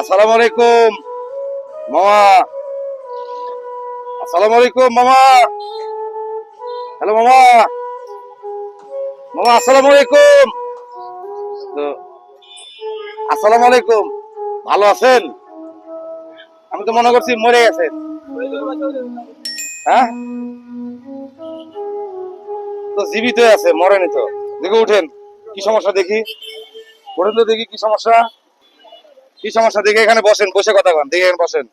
আসসালামু আলাইকুম। মামা। আসসালামু আলাইকুম, মামা। হ্যালো, মামা। মামা, আসসালামু আলাইকুম। আসসালামু আলাইকুম। ভালো আছেন? আমি তো মনে করছি মরে গেছেন। হ্যাঁ? তো জীবিত আছে, মরেনি তো। দেখে উঠেন, কি সমস্যা দেখি? ওঠেন তো দেখি কি সমস্যা। কি সমস্যা? দেখে এখানে বসেন, বসে কথা কন দেখে এখানে বসেন।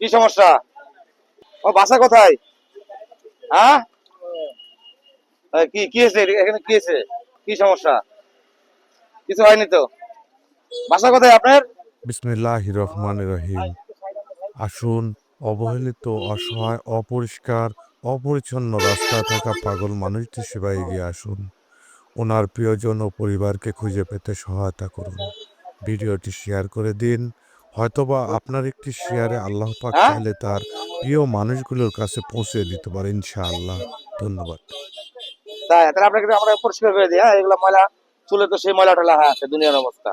কি সমস্যা? ও, বাসা কোথায়? হ্যাঁ? কি কি এখানে কি হয়েছে? কি সমস্যা? কিছু হয়নি তো? বাসা কোথায় আপনার? বিসমিল্লাহ রহমান রহিম। আসুন, অবহেলিত, অসহায়, অপরিষ্কার, অপরিচ্ছন্ন রাস্তায় থাকা পাগল মানুষটির সেবায় এগিয়ে আসুন। ওনার প্রিয়জন ও পরিবারকে খুঁজে পেতে সহায়তা করুন। ভিডিওটি শেয়ার করে দিন। হয়তোবা আপনার একটি শেয়ারে আল্লাহ পাক হ্যাঁ? চাইলে তার প্রিয় মানুষগুলোর কাছে পৌঁছে দিতে পারে ইনশাআল্লাহ। ধন্যবাদ। তাই তাহলে আপনাকে আমরা পরিষ্কার করে দিই হ্যাঁ? এগুলো ময়লা চুলে তো সেই ময়লা টলা হ্যাঁ আছে দুনিয়ার অবস্থা।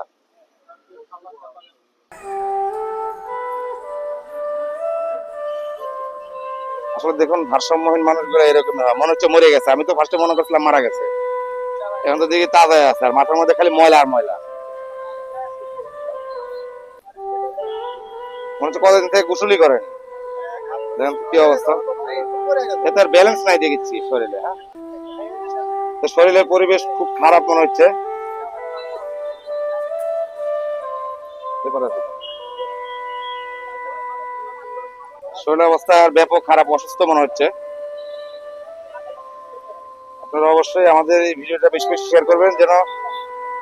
আসলে দেখুন ভারসাম্যহীন মানুষগুলো এরকম হয় মনে হচ্ছে মরে গেছে আমি তো ফার্স্টে মনে করছিলাম মারা গেছে। এখন তো দেখি তাজা আছে আর মাথার মধ্যে খালি ময়লা আর ময়লা। মনে হচ্ছে কতদিন থেকে গোসলই করেন। দেখেন কি অবস্থা। এতে আর ব্যালেন্স নাই দেখেছি শরীরে হ্যাঁ? তো শরীরের পরিবেশ খুব খারাপ মনে হচ্ছে। শরীরের অবস্থা আর ব্যাপক খারাপ, অসুস্থ মনে হচ্ছে। আপনারা অবশ্যই আমাদের এই ভিডিওটা বেশি বেশি শেয়ার করবেন, যেন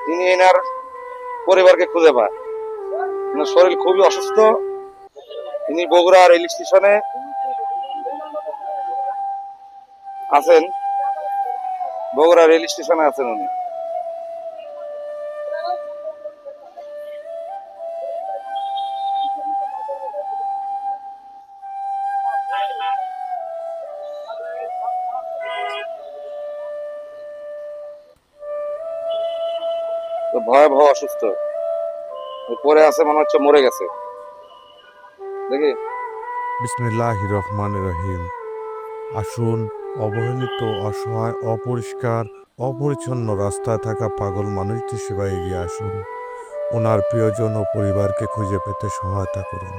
তিনি এনার পরিবারকে খুঁজে পায়। এনার শরীর খুবই অসুস্থ তিনি বগুড়া রেল স্টেশনে আছেন। বগুড়া রেল স্টেশনে আছেন উনি। ভয়াবহ অসুস্থ। পরে আছে, মনে হচ্ছে মরে গেছে। দেখি বিসমিল্লাহ রহমান রহিম আসুন, অবহেলিত, অসহায়, অপরিষ্কার, অপরিচ্ছন্ন রাস্তায় থাকা পাগল মানুষটির সেবায় এগিয়ে আসুন। ওনার প্রিয়জন ও পরিবারকে খুঁজে পেতে সহায়তা করুন।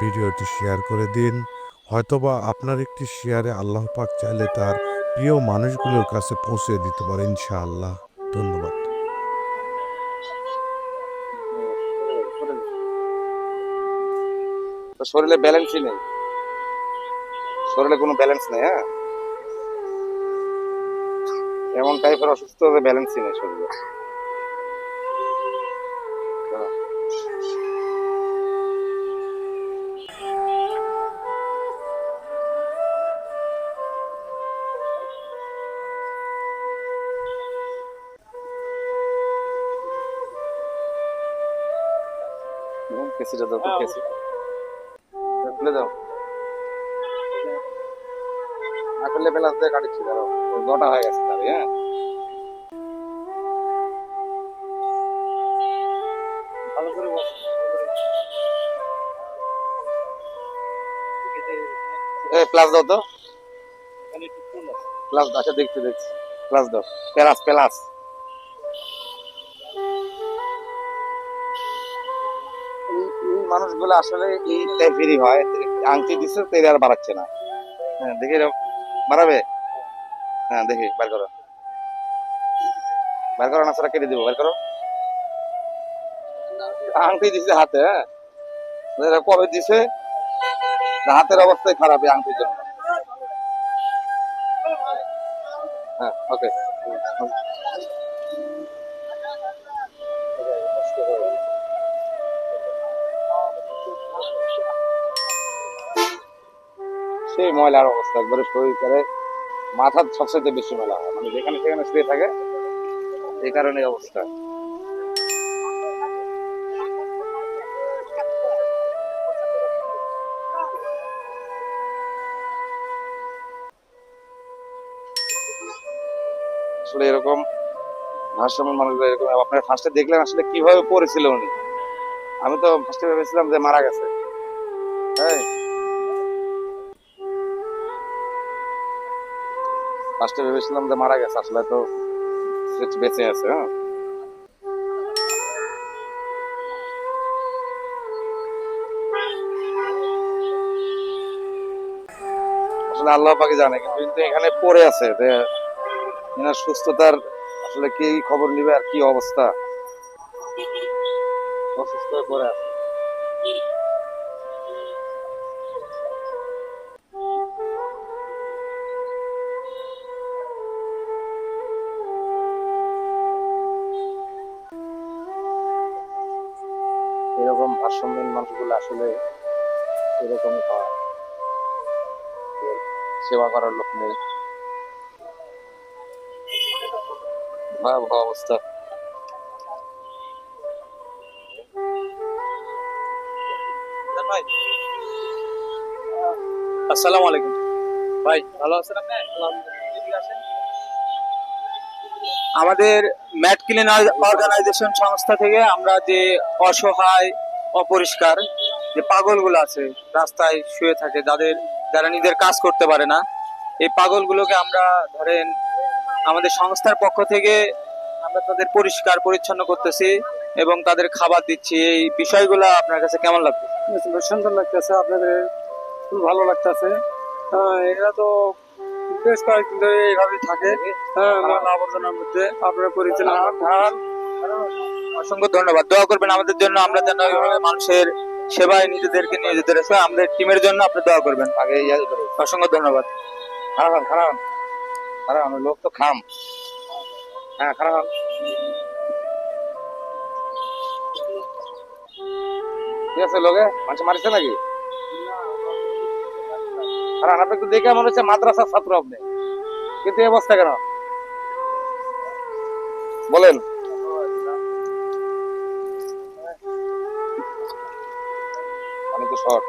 ভিডিওটি শেয়ার করে দিন। হয়তোবা আপনার একটি শেয়ারে আল্লাহ পাক চাইলে তার প্রিয় মানুষগুলোর কাছে পৌঁছে দিতে পারে, ইনশাআল্লাহ। ধন্যবাদ। তো শরীরে ব্যালেন্সই নেই শরীরে কোনো ব্যালেন্স নেই হ্যাঁ এমন টাইপের অসুস্থ ব্যালেন্সই নেই শরীরে। হুম, কেসিটা দাও তো, কেসি। খুলে দাও। না খুললে বেলাস দিয়ে কাটিচ্ছি দাঁড়াও। নটা হয়ে গেছে দাঁড়িয়ে হ্যাঁ? ভালো করে বস এ প্লাস দাও তো। প্লাস দাও আচ্ছা দেখছি দেখছি। প্লাস দাও। প্লাস প্লাস মানুষগুলো আসলে এই টাইপেরই হয়? আংটি দিচ্ছে তো আর বাড়াচ্ছে না। হ্যাঁ দেখি বাড়াবে? হ্যাঁ দেখি, বার করো। বার করো না কেটে দিব, বার করো। আংটি দিছে হাতে হ্যাঁ? কবে দিছে? হাতের অবস্থাই খারাপ এই আংটির জন্য। হ্যাঁ ওকে। সেই ময়লার অবস্থা, একবারে শরীর করে মাথার সবচেয়ে বেশি ময়লা হয়। মানে যেখানে সেখানে শুয়ে থাকে, এই কারণে অবস্থা। আসলে এরকম ভারসাম্য মানুষ এরকম, আপনারা ফার্স্টে দেখলেন আসলে কীভাবে পড়েছিল উনি? আমি তো ফার্স্টে ভেবেছিলাম যে মারা গেছে। এই ফার্স্টে ভেবেছিলাম যে মারা গেছে, আসলে তো বেঁচে আছে হ্যাঁ? আল্লাহ পাকে জানে, কিন্তু এখানে পড়ে আছে যে এনার সুস্থতার আসলে কি খবর নিবে আর কি অবস্থা? অসুস্থ পড়ে আছে। এরকম ভারসাম্যহীন মানুষগুলো আসলে এরকমই হয়। সেবা করার লোক নেই। ভয়াবহ অবস্থা। আসসালামু আলাইকুম। ভাই, ভালো আছেন আপনি? আসেন। আমাদের ম্যাট ক্লিন অর্গানাইজেশন সংস্থা থেকে আমরা যে অসহায়, অপরিষ্কার যে পাগলগুলো আছে রাস্তায় শুয়ে থাকে, যাদের, যারা নিজের কাজ করতে পারে না, এই পাগলগুলোকে আমরা ধরেন আমাদের সংস্থার পক্ষ থেকে আমরা তাদের পরিষ্কার, পরিচ্ছন্ন করতেছি এবং তাদের খাবার দিচ্ছি। এই বিষয়গুলো আপনার কাছে কেমন লাগবে সুন্দর লাগতেছে, আপনাদের খুব ভালো লাগতেছে। এরা তো বেশ কয়েকদিন ধরে এইভাবেই থাকে। হ্যাঁ ময়লা আবর্জনার মধ্যে আপনারা পরিচালনা অসংখ্য ধন্যবাদ। দোয়া করবেন আমাদের জন্য আমরা যেন এইভাবে মানুষের সেবায় নিজেদেরকে নিয়ে যেতে রাখি আমাদের টিমের জন্য আপনি দোয়া করবেন। আগে অসংখ্য ধন্যবাদ। খারাপ খারাপ খারাপ লোক তো খাম। হ্যাঁ খারাপ ঠিক আছে লোকে? মানুষ মারিছে নাকি? খারাপ আপনি একটু দেখে মনে হচ্ছে মাদ্রাসার ছাত্র আপনি। কিন্তু এই অবস্থা কেন? বলেন। অনেক তো শর্ট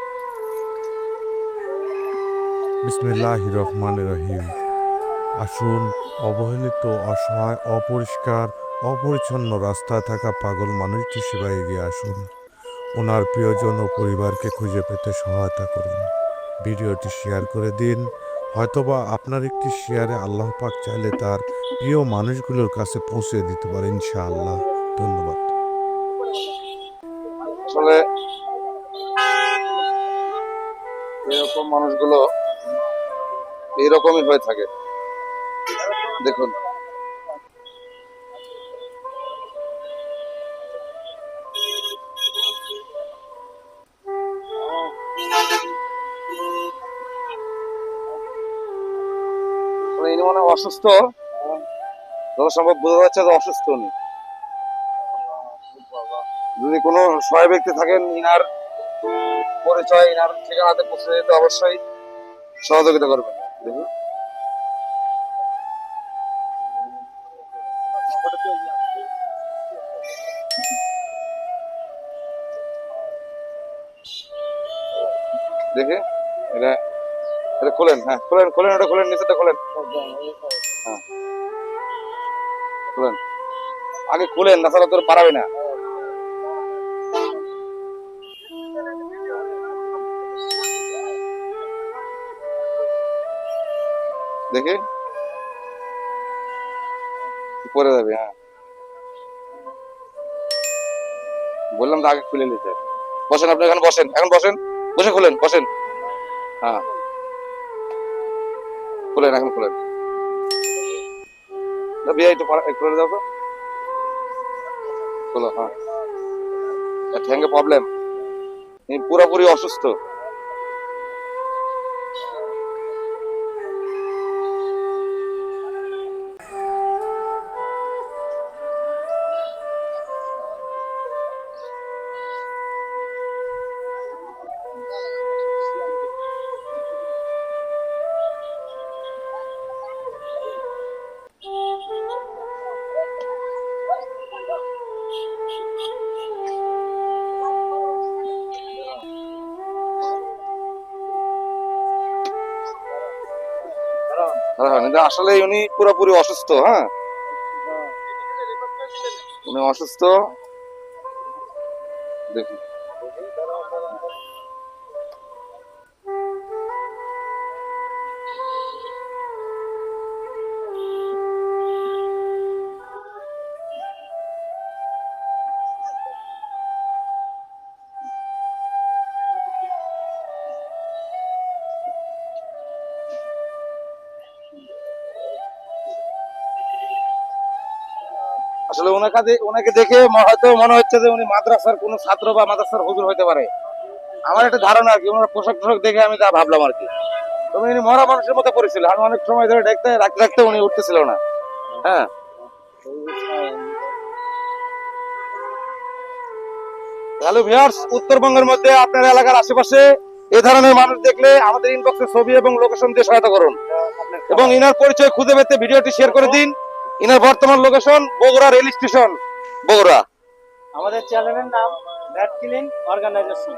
রহিম আসুন, অবহেলিত, অসহায়, অপরিষ্কার, অপরিচ্ছন্ন রাস্তায় থাকা পাগল মানুষটি সেবায় এগিয়ে আসুন। ওনার প্রিয়জন ও পরিবারকে খুঁজে পেতে সহায়তা করুন। ভিডিওটি শেয়ার করে দিন। হয়তোবা আপনার একটি শেয়ারে আল্লাহ পাক চাইলে তার প্রিয় মানুষগুলোর কাছে পৌঁছে দিতে পারে, ইনশাআল্লাহ। ধন্যবাদ। এরকম মানুষগুলো এইরকমই হয়ে থাকে। দেখুন অসুস্থ? যত সম্ভব বোঝা যাচ্ছে যে অসুস্থ উনি। যদি কোনো সহায় ব্যক্তি থাকেন, ইনার পরিচয়, ইনার ঠিকানাতে পৌঁছে যেতে অবশ্যই সহযোগিতা করবেন। দেখুন। দেখে, এটা এটা খোলেন হ্যাঁ খোলেন খোলেন, ওটা খোলেন নিচেটা খোলেন। হ্যাঁ। খোলেন। আগে খুলেন, না তাহলে তোর পারাবে না। দেখে। পরে যাবে হ্যাঁ। বললাম তো আগে খুলে নিতে। বসেন আপনি, এখন বসেন এখন বসেন। বসে খুলেন, বসেন। হ্যাঁ। খুলেন এখন খুলেন বিয়ে একটু করে দাও তো খোলো প্রবলেম পুরোপুরি অসুস্থ। আসলে উনি পুরোপুরি অসুস্থ হ্যাঁ? উনি অসুস্থ। দেখি আসলে ওনাকে ওনাকে দেখে হয়তো মনে হচ্ছে যে উনি মাদ্রাসার কোনো ছাত্র বা মাদ্রাসার হুজুর হতে পারে। আমার একটা ধারণা আর কি, ওনার পোশাক টোশাক দেখে আমি তা ভাবলাম আর কি। তবে উনি মরা মানুষের মতো পড়েছিল। আমি অনেক সময় ধরে দেখতে, রাখতে রাখতে উনি উঠতেছিল না। হ্যাঁ। হ্যালো ভিউয়ার্স, উত্তরবঙ্গের মধ্যে আপনার এলাকার আশেপাশে এ ধরনের মানুষ দেখলে আমাদের ইনবক্সে ছবি এবং লোকেশন দিয়ে সহায়তা করুন। এবং ইনার পরিচয় খুঁজে পেতে ভিডিওটি শেয়ার করে দিন। ইনার বর্তমান location Bogura rail station Bogura. আমাদের চ্যানেলের নাম ব্যাট ক্লিন অর্গানাইজেশন